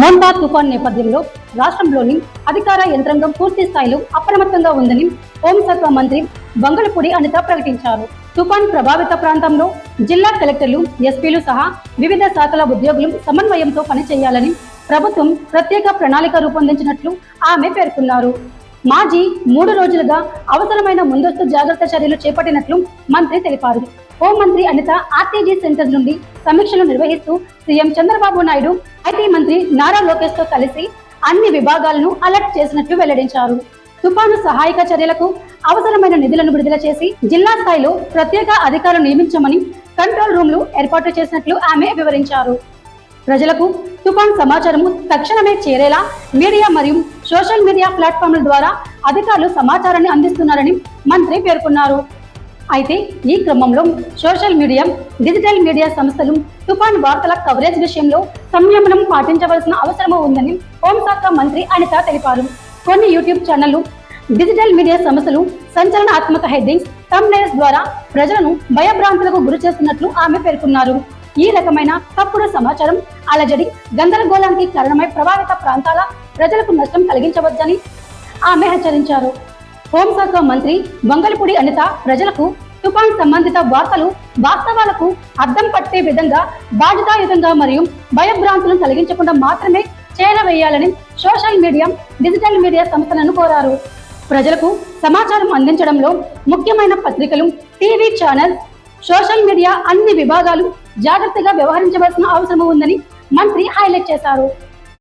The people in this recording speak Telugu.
మోంతా తుఫాన్ నేపథ్యంలో రాష్ట్రంలోని అధికార యంత్రాంగం పూర్తి స్థాయిలో అప్రమత్తంగా ఉందని హోంశాఖ మంత్రి బంగళపూడి అనిత ప్రకటించారు. తుఫాన్ ప్రభావిత ప్రాంతంలో జిల్లా కలెక్టర్లు ఎస్పీలు సహా వివిధ శాఖల ఉద్యోగులు సమన్వయంతో పనిచేయాలని ప్రభుత్వం ప్రత్యేక ప్రణాళిక రూపొందించినట్లు ఆమె పేర్కొన్నారు. మాజీ మూడు రోజులుగా అవసరమైన ముందస్తు జాగ్రత్త చర్యలు చేపట్టినట్లు మంత్రి తెలిపారు. హోంమంత్రి అనిత ఆర్టీజీ సెంటర్ నుండి సమీక్షలు నిర్వహిస్తూ సీఎం చంద్రబాబు నాయుడు ఐటీ మంత్రి నారా లోకేష్తో కలిసి అన్ని విభాగాలను అలర్ట్ చేసినట్లు వెల్లడించారు. తుఫాను సహాయక చర్యలకు అవసరమైన నిధులను విడుదల చేసి జిల్లా స్థాయిలో ప్రత్యేక అధికారులు నియమించమని కంట్రోల్ రూమ్లు ఏర్పాటు చేసినట్లు ఆమె వివరించారు. ప్రజలకు తుఫాన్ సమాచారము తక్షణమే చేరేలా మీడియా మరియు సోషల్ మీడియా ప్లాట్ఫామ్ల ద్వారా అధికారులు సమాచారాన్ని అందిస్తున్నారని మంత్రి పేర్కొన్నారు. అయితే ఈ క్రమంలో సోషల్ మీడియా డిజిటల్ మీడియా సంస్థలు తుఫాన్ వార్తల కవరేజ్ విషయంలో సంయమనం పాటించవలసిన అవసరం ఉందని హోంశాఖ మంత్రి అనిత తెలిపారు. కొన్ని యూట్యూబ్ ఛానళ్ళు డిజిటల్ మీడియా సంస్థలు సంచలనాత్మక హెడ్డింగ్స్ thumbnails ద్వారా ప్రజలను భయభ్రాంతులకు గురి చేస్తున్నట్లు ఆమె పేర్కొన్నారు. ఈ రకమైన తప్పుడు సమాచారం అలజడి గందరగోళానికి కారణమై ప్రభావిత ప్రాంతాల ప్రజలకు నష్టం కలిగించవచ్చని ఆమె హెచ్చరించారు. హోంశాఖ మంత్రి వంగలపూడి అనిత ప్రజలకు తుఫాన్ సంబంధిత వార్తలు వాస్తవాలకు అద్దం పట్టే విధంగా బాధ్యతాయుతంగా మరియు భయభ్రాంతులను కలిగించకుండా మాత్రమే చేరవేయాలని సోషల్ మీడియా డిజిటల్ మీడియా సంస్థలను కోరారు. ప్రజలకు సమాచారం అందించడంలో ముఖ్యమైన పత్రికలు టీవీ ఛానల్ సోషల్ మీడియా అన్ని విభాగాలు జాగ్రత్తగా వ్యవహరించవలసిన అవసరం ఉందని మంత్రి హైలైట్ చేశారు.